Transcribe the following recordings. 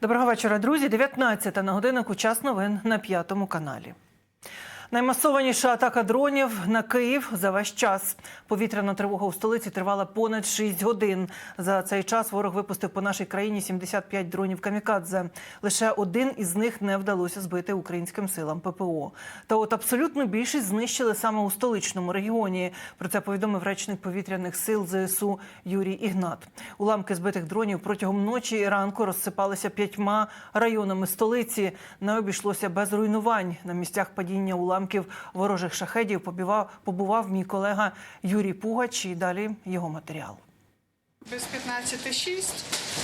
Доброго вечора, друзі. 19 на годиннику час новин на п'ятому каналі. Наймасованіша атака дронів на Київ за весь час. Повітряна тривога у столиці тривала понад 6 годин. За цей час ворог випустив по нашій країні 75 дронів камікадзе. Лише один із них не вдалося збити українським силам ППО. Та от абсолютну більшість знищили саме у столичному регіоні. Про це повідомив речник повітряних сил ЗСУ Юрій Ігнат. Уламки збитих дронів протягом ночі і ранку розсипалися п'ятьма районами столиці. Не обійшлося без руйнувань. На місцях падіння уламків ворожих шахедів побував мій колега Юрій Пугач. І далі його матеріал. Без 15.06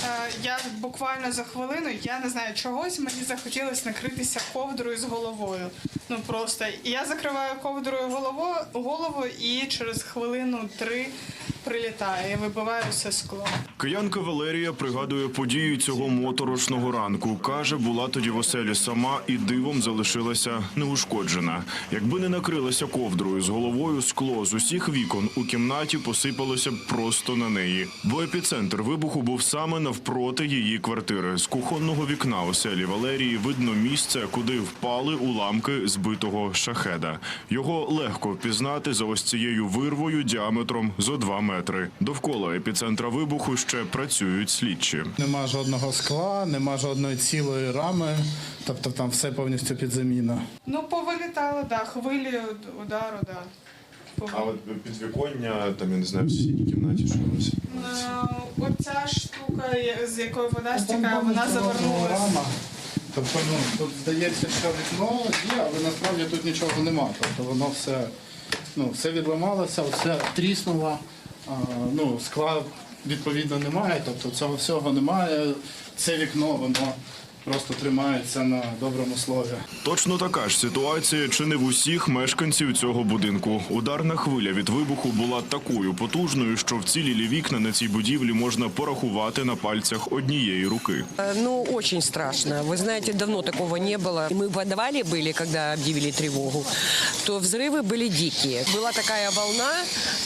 е, я буквально за хвилину, я не знаю чогось, мені захотілося накритися ковдрою з головою. Ну просто я закриваю ковдрою голову, голову і через хвилину три прилітає і все скло. Киянка Валерія пригадує події цього моторошного ранку. Каже, була тоді в оселі сама і дивом залишилася неушкоджена. Якби не накрилася ковдрою з головою, скло з усіх вікон у кімнаті посипалося просто на неї. Бо епіцентр вибуху був саме навпроти її квартири. З кухонного вікна оселі Валерії видно місце, куди впали уламки збитого шахеда. Його легко впізнати за ось цією вирвою діаметром зо 2 метри. Довкола епіцентра вибуху ще працюють слідчі. Нема жодного скла, нема жодної цілої рами, тобто там все повністю під заміну. Ну повилітало, да, хвилі уд- удару, да. Повили- от підвіконня, там я не знаю, в сусідній кімнаті щось. Е, Оця штука, з якої вода стікає, вона завернулася. Тобто, ну, тут здається, що вікно є, але насправді тут нічого нема. Тобто воно все, ну, все відламалося, все тріснуло, а, ну, скла відповідно немає, тобто цього всього немає. Це вікно, воно просто тримається на доброму слові. Точно така ж ситуація чи не в усіх мешканців цього будинку. Ударна хвиля від вибуху була такою потужною, що вцілілі вікна на цій будівлі можна порахувати на пальцях однієї руки. Э, Ну, очень страшно. Вы знаете, давно такого не было. Мы в подвале были, когда объявили тревогу, то взрывы были дикие. Была такая волна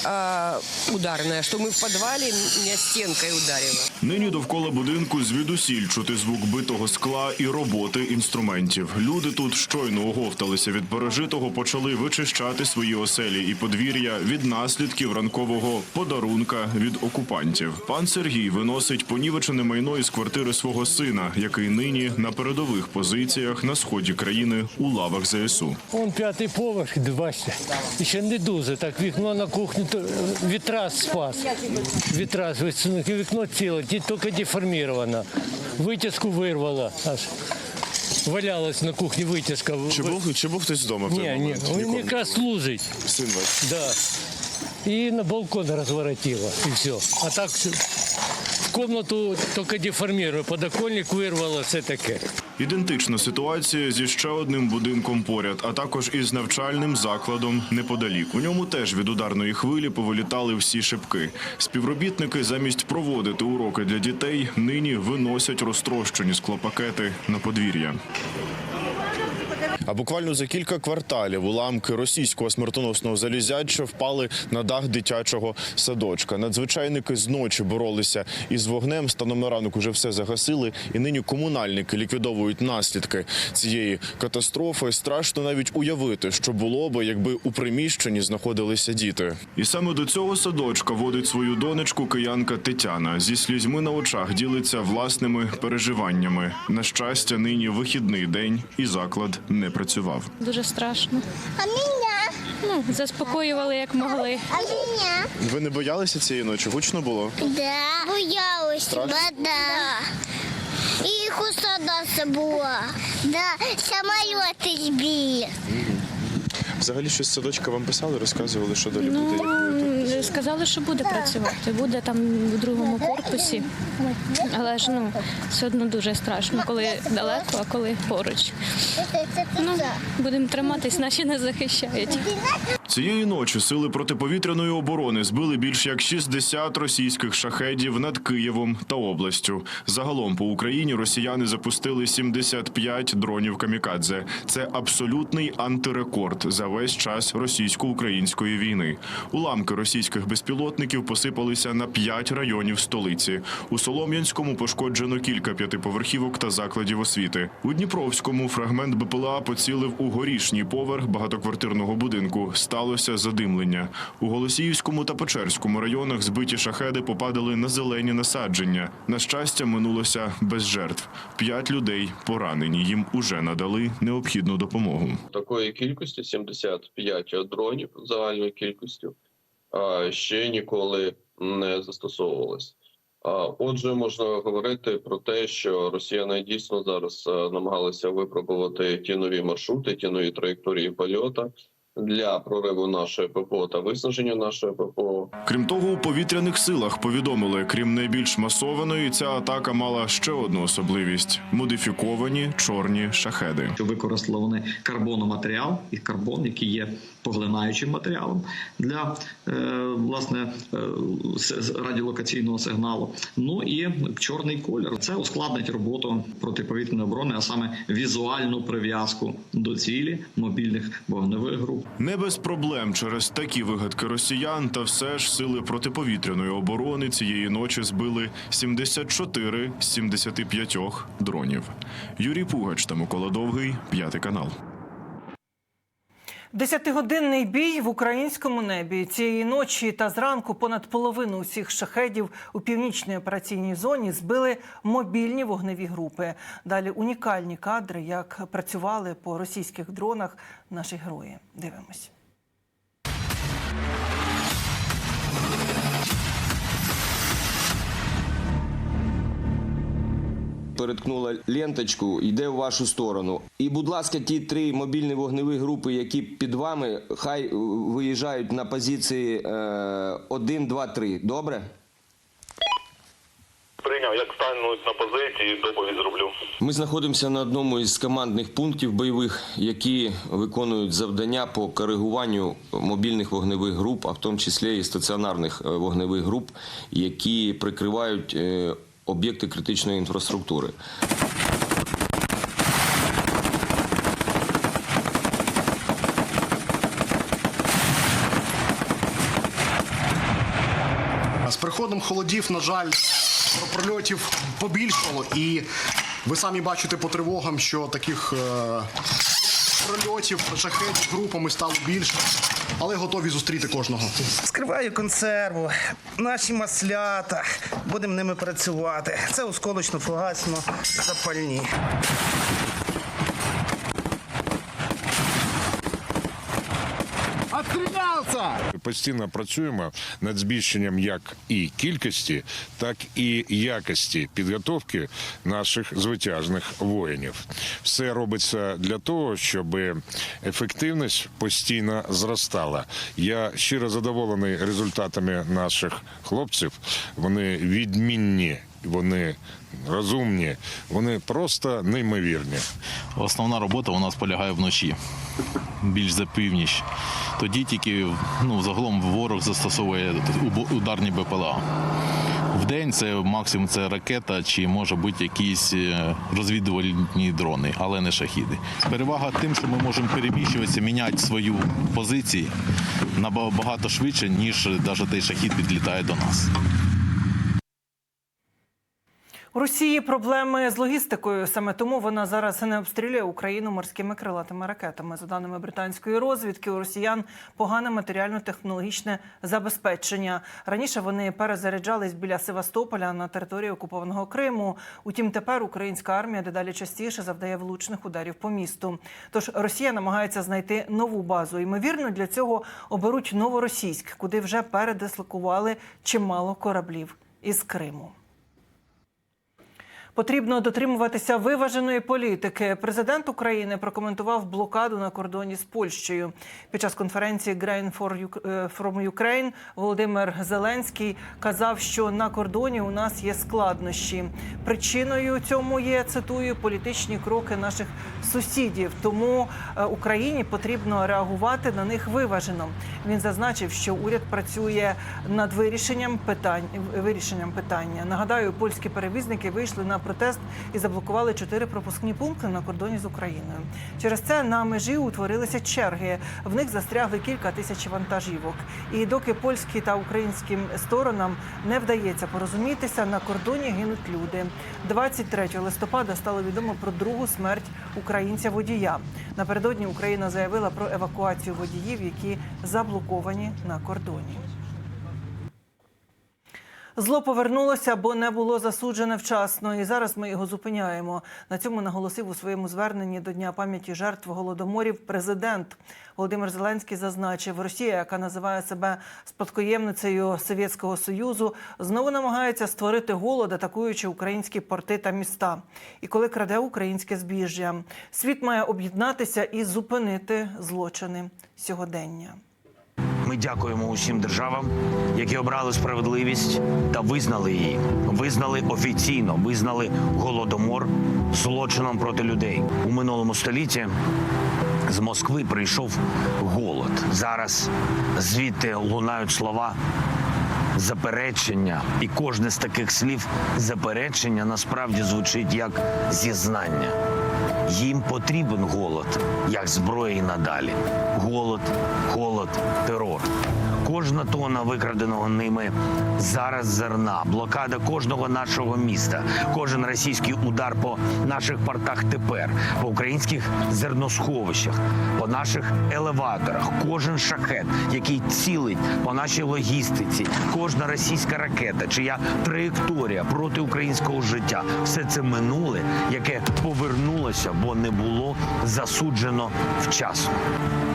э, ударная, что мы в подвале меня стенкой ударило. Нині довкола будинку звідусіль чути звук битого скла і роботи інструментів. Люди тут щойно оговталися від пережитого, почали вичищати свої оселі і подвір'я від наслідків ранкового подарунка від окупантів. Пан Сергій виносить понівечене майно із квартири свого сина, який нині на передових позиціях на сході країни у лавах ЗСУ. Он п'ятий поверх, бачите, ще не дуже. Так вікно на кухні вітрас спас. Вітрас вікно ціле, ті- тільки деформовано. Витяжку вирвало аж. Валялась на кухні витяжка. Чи був чи був хтось вдома? Ні, ні, він якраз служить. Син ваш. Да. І на балкон розворотило, і все. А так в комнату тільки деформує, подоконник вирвало, все таке. Ідентична ситуація зі ще одним будинком поряд, а також із навчальним закладом неподалік. У ньому теж від ударної хвилі повилітали всі шибки. Співробітники замість проводити уроки для дітей нині виносять розтрощені склопакети на подвір'я. А буквально за кілька кварталів уламки російського смертоносного залізяча впали на дах дитячого садочка. Надзвичайники зночі боролися із вогнем. Станом на ранок уже все загасили, і нині комунальники ліквідовують наслідки цієї катастрофи. Страшно навіть уявити, що було би, якби у приміщенні знаходилися діти. І саме до цього садочка водить свою донечку киянка Тетяна. Зі слізьми на очах ділиться власними переживаннями. На щастя, нині вихідний день, і заклад не працював. Дуже страшно. А меня? Ну, заспокоювали як могли. А меня? Ви не боялися цієї ночі? Гучно було? Да. Боялась. Да. І хусадаса була. Да. Самоліти збили. Взагалі щось з садочка вам писали, розказували, що далі буде. Ну, сказали, що буде працювати. Буде там в другому корпусі. Але ж ну, все одно дуже страшно, коли далеко, а коли поруч. Ну, будемо триматись, наші не захищають. Цієї ночі сили протиповітряної оборони збили більш як 60 російських шахедів над Києвом та областю. Загалом по Україні росіяни запустили 75 дронів камікадзе. Це абсолютний антирекорд за весь час російсько-української війни. Уламки російських безпілотників посипалися на 5 районів столиці. У Солом'янському пошкоджено кілька п'ятиповерхівок та закладів освіти. У Дніпровському фрагмент БПЛА поцілив у горішній поверх багатоквартирного будинку. Сталося задимлення. У Голосіївському та Печерському районах збиті шахеди попадали на зелені насадження. На щастя, минулося без жертв. П'ять людей поранені. Їм уже надали необхідну допомогу. такої кількості 75 дронів загальною кількістю ще ніколи не застосовувалось. Отже, можна говорити про те, що росіяни дійсно зараз намагалися випробувати ті нові маршрути, ті нові траєкторії польоту для прориву нашої ППО та виснаження нашої ППО. Крім того, у повітряних силах повідомили, крім найбільш масованої, ця атака мала ще одну особливість: модифіковані чорні шахеди. що використали вони карбономатеріал і карбон, який є поглинаючим матеріалом для е, власне е, радіолокаційного сигналу. Ну і чорний колір це ускладнить роботу протиповітряної оборони, а саме візуальну прив'язку до цілі мобільних вогневих груп. Не без проблем через такі вигадки росіян, та все ж сили протиповітряної оборони цієї ночі збили 74 з 75 дронів. Юрій Пугач та Микола Довгий, п'ятий канал. Десятигодинний бій в українському небі цієї ночі та зранку понад половину усіх шахедів у північній операційній зоні збили мобільні вогневі групи. Далі унікальні кадри, як працювали по російських дронах наші герої. Дивимось. Переткнула ленточку, йде в вашу сторону. І, будь ласка, ті три мобільні вогневі групи, які під вами, хай виїжджають на позиції 1, 2, 3. Добре? Прийняв, як стануть на позиції, доповідь зроблю. Ми знаходимося на одному із командних пунктів бойових, які виконують завдання по коригуванню мобільних вогневих груп, а в тому числі і стаціонарних е, вогневих груп, які прикривають е, об'єкти критичної інфраструктури. З приходом холодів, на жаль, прольотів побільшало, і ви самі бачите по тривогам, що таких е, прольотів, шахетів групами стало більше, але готові зустріти кожного. Скриваю консерву, наші маслята, будемо ними працювати. Це осколочно-фугасно запальні. Постійно працюємо над збільшенням як і кількості, так і якості підготовки наших звитяжних воїнів. Все робиться для того, щоб ефективність постійно зростала. Я щиро задоволений результатами наших хлопців. Вони відмінні. Вони розумні, вони просто неймовірні. Основна робота у нас полягає вночі, більш за північ. Тоді тільки ну, загалом ворог застосовує ударні БПЛА. В день це максимум це ракета чи може бути якісь е, розвідувальні дрони, але не шахіди. Перевага тим, що ми можемо переміщуватися, міняти свою позицію набагато швидше, ніж навіть той шахід підлітає до нас. У Росії проблеми з логістикою. Саме тому вона зараз не обстрілює Україну морськими крилатими ракетами. За даними британської розвідки, у росіян погане матеріально-технологічне забезпечення. Раніше вони перезаряджались біля Севастополя на території окупованого Криму. Утім, тепер українська армія дедалі частіше завдає влучних ударів по місту. Тож Росія намагається знайти нову базу. Ймовірно, для цього оберуть новоросійськ, куди вже передислокували чимало кораблів із Криму. Потрібно дотримуватися виваженої політики. Президент України прокоментував блокаду на кордоні з Польщею. Під час конференції Grain е, from Ukraine Володимир Зеленський казав, що на кордоні у нас є складнощі. Причиною цьому є цитую політичні кроки наших сусідів. Тому е, Україні потрібно реагувати на них виважено. Він зазначив, що уряд працює над вирішенням питань вирішенням питання. Нагадаю, польські перевізники вийшли на протест і заблокували чотири пропускні пункти на кордоні з Україною. Через це на межі утворилися черги. В них застрягли кілька тисяч вантажівок. І доки польські та українським сторонам не вдається порозумітися, на кордоні гинуть люди. 23 листопада стало відомо про другу смерть українця водія. Напередодні Україна заявила про евакуацію водіїв, які заблоковані на кордоні. Зло повернулося, бо не було засуджене вчасно, і зараз ми його зупиняємо. На цьому наголосив у своєму зверненні до Дня пам'яті жертв голодоморів президент Володимир Зеленський зазначив, Росія, яка називає себе спадкоємницею Совєтського Союзу, знову намагається створити голод, атакуючи українські порти та міста. І коли краде українське збіжжя, світ має об'єднатися і зупинити злочини сьогодення. Ми дякуємо усім державам, які обрали справедливість та визнали її. Визнали офіційно, визнали голодомор злочином проти людей у минулому столітті. З Москви прийшов голод. Зараз звідти лунають слова заперечення, і кожне з таких слів заперечення насправді звучить як зізнання. Їм потрібен голод, як зброя і надалі. Голод, голод, терор. Кожна тонна викраденого ними зараз зерна, блокада кожного нашого міста, кожен російський удар по наших портах тепер, по українських зерносховищах, по наших елеваторах, кожен шахет, який цілить по нашій логістиці, кожна російська ракета, чия траєкторія проти українського життя, все це минуле, яке повернулося, бо не було засуджено вчасно.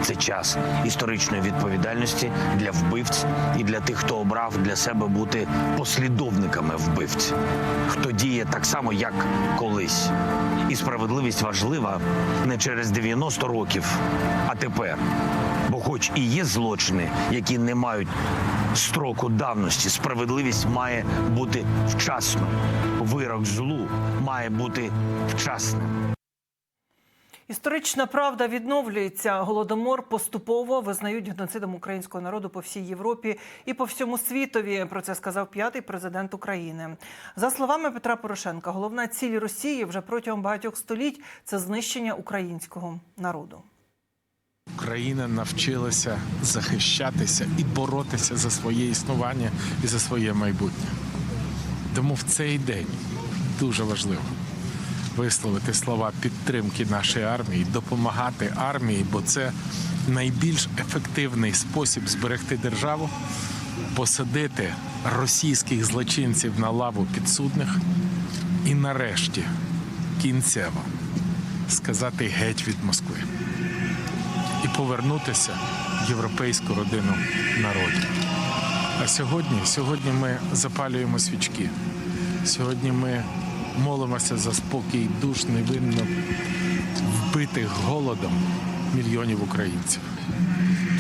Це час історичної відповідальності для вбивць і для тих, хто обрав для себе бути послідовниками вбивць, хто діє так само, як колись. І справедливість важлива не через 90 років, а тепер. Бо, хоч і є злочини, які не мають строку давності, справедливість має бути вчасною. Вирок злу має бути вчасним. Історична правда відновлюється. Голодомор поступово визнають геноцидом українського народу по всій Європі і по всьому світові. Про це сказав п'ятий президент України. За словами Петра Порошенка, головна ціль Росії вже протягом багатьох століть це знищення українського народу. Україна навчилася захищатися і боротися за своє існування і за своє майбутнє. Тому в цей день дуже важливо висловити слова підтримки нашої армії, допомагати армії, бо це найбільш ефективний спосіб зберегти державу, посадити російських злочинців на лаву підсудних і нарешті кінцево сказати геть від Москви і повернутися в європейську родину народів. А сьогодні, сьогодні ми запалюємо свічки. Сьогодні ми молимося за спокій душ невинно вбитих голодом мільйонів українців.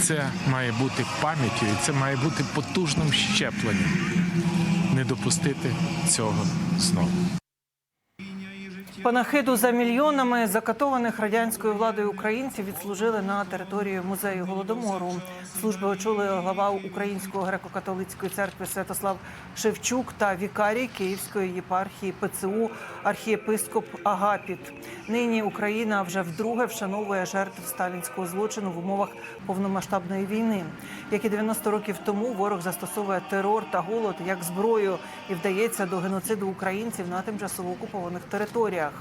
Це має бути пам'яттю і це має бути потужним щепленням. Не допустити цього знову. Панахиду за мільйонами закатованих радянською владою українців відслужили на території музею голодомору. Служби очолив глава Української греко-католицької церкви Святослав Шевчук та вікарій Київської єпархії ПЦУ архієпископ Агапіт. Нині Україна вже вдруге вшановує жертв сталінського злочину в умовах повномасштабної війни. Як і 90 років тому, ворог застосовує терор та голод як зброю і вдається до геноциду українців на тимчасово окупованих територіях.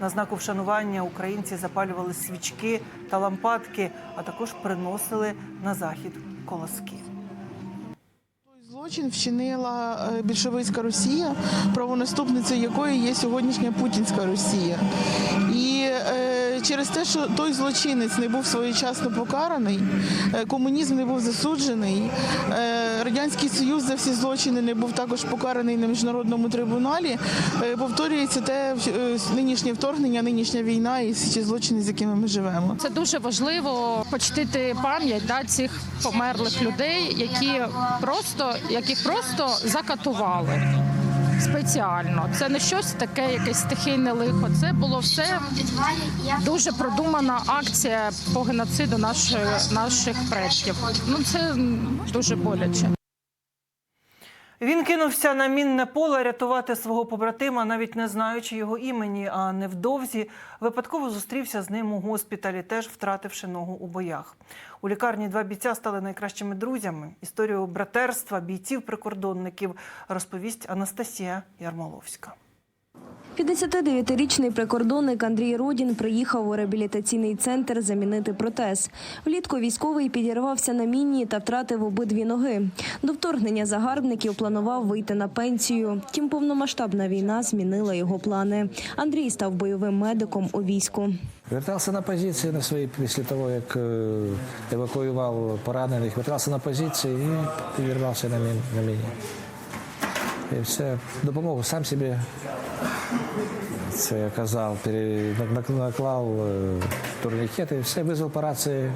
На знаку вшанування українці запалювали свічки та лампадки, а також приносили на захід колоски. Злочин вчинила е, більшовицька Росія, правонаступницею якої є сьогоднішня путінська Росія. І е, через те, що той злочинець не був своєчасно покараний, е, комунізм не був засуджений. Радянський союз за всі злочини не був також покараний на міжнародному трибуналі, повторюється те нинішнє вторгнення, нинішня війна і ці злочини, з якими ми живемо. Це дуже важливо почтити пам'ять да, цих померлих людей, які просто яких просто закатували. Спеціально це не щось таке, якесь стихійне лихо. Це було все дуже продумана акція по геноциду наших наших предків. Ну це дуже боляче. Він кинувся на мінне поле рятувати свого побратима, навіть не знаючи його імені. А невдовзі випадково зустрівся з ним у госпіталі, теж втративши ногу у боях. У лікарні два бійця стали найкращими друзями. Історію братерства бійців-прикордонників розповість Анастасія Ярмоловська. 59-річний прикордонник Андрій Родін приїхав у реабілітаційний центр замінити протез. Влітку військовий підірвався на міні та втратив обидві ноги. До вторгнення загарбників планував вийти на пенсію. Втім, повномасштабна війна змінила його плани. Андрій став бойовим медиком у війську. Вертався на позиції на свої після того, як е, евакуював поранених, вертався на позиції і підірвався на міні. І все, допомогу сам собі, це я казав, наклав е, турнікети, все, визвав по рації,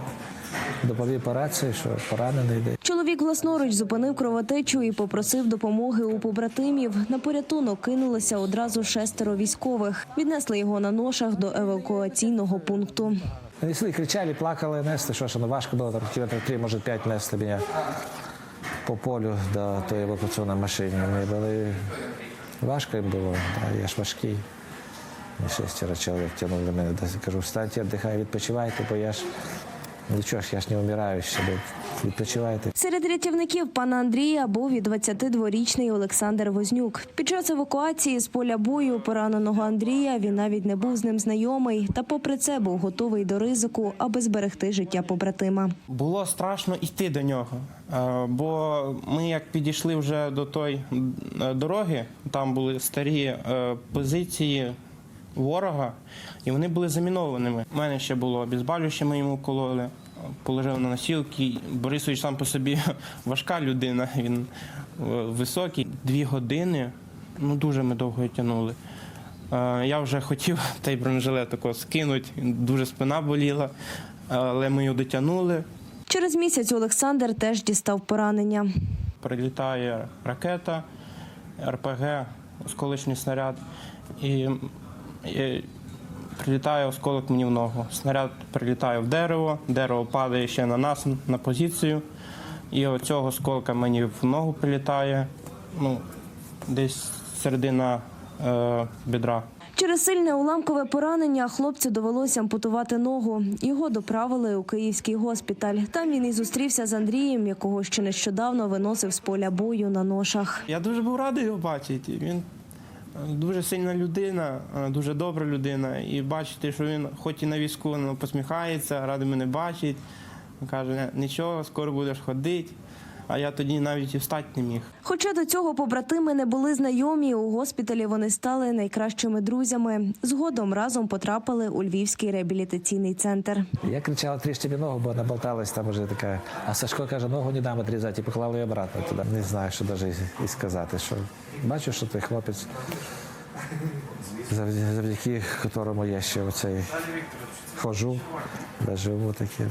доповів по рації, що поранений йде. Чоловік власноруч зупинив кровотечу і попросив допомоги у побратимів. На порятунок кинулися одразу шестеро військових. Віднесли його на ношах до евакуаційного пункту. Несли, кричали, плакали, несли, що ж, ну важко було, там кілометрів три, може п'ять несли мене по полю до тої евакуаційної машини. Ми були, важко їм було, да, я ж важкий. І шестеро чоловік тягнули мене, кажу, встаньте, віддихай, відпочивайте, бо я ж нічого ж, я ж не вмираю ще, відпочивайте. Серед рятівників пана Андрія був і 22-річний Олександр Вознюк. Під час евакуації з поля бою пораненого Андрія він навіть не був з ним знайомий, та попри це був готовий до ризику, аби зберегти життя побратима. Було страшно йти до нього, е, бо ми як підійшли вже до тої е, дороги, там були старі е, позиції ворога, і вони були замінованими. У мене ще було обізбалюще, ми йому кололи, положили на носілки. Борисович сам по собі важка людина, він е, високий. Дві години, ну дуже ми довго тягнули. Е, Я вже хотів той бронежилет такого скинути, дуже спина боліла, але ми його дотягнули. Через місяць Олександр теж дістав поранення. Прилітає ракета, РПГ, осколочний снаряд, і прилітає осколок мені в ногу. Снаряд прилітає в дерево, дерево падає ще на нас, на позицію. І оцього осколка мені в ногу прилітає, ну, десь середина е, бедра. Через сильне уламкове поранення хлопцю довелося ампутувати ногу. Його доправили у київський госпіталь. Там він і зустрівся з Андрієм, якого ще нещодавно виносив з поля бою на ношах. Я дуже був радий його бачити. Він дуже сильна людина, е, дуже добра людина. І бачити, що він, хоч і на візку, але посміхається, радий мене бачить. Каже, нічого, скоро будеш ходити. А я тоді навіть і встати не міг. Хоча до цього побратими не були знайомі, у госпіталі вони стали найкращими друзями. Згодом разом потрапили у Львівський реабілітаційний центр. Я кричав, тріж тобі ногу, бо вона болталась там уже така. А Сашко каже, ногу не дам відрізати, і поклав її обратно туди. Не знаю, що навіть і сказати. Що бачу, що той хлопець, завдяки, якому я ще оцей хожу, да живу таке.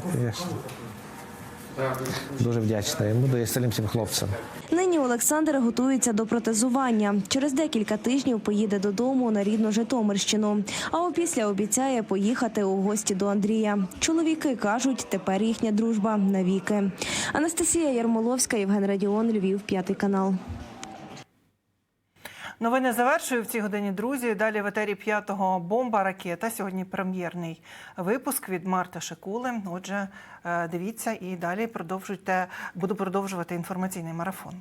Дуже вдячна йому, і всім хлопцям. Нині Олександр готується до протезування. Через декілька тижнів поїде додому на рідну Житомирщину. А опісля обіцяє поїхати у гості до Андрія. Чоловіки кажуть, тепер їхня дружба навіки. Анастасія Ярмоловська, Євген Радіон, Львів, п'ятий канал. Новини завершую в цій годині. Друзі. Далі в етері п'ятого бомба ракета. Сьогодні прем'єрний випуск від Марта Шекули. Отже, е, дивіться і далі продовжуйте. Буду продовжувати інформаційний марафон.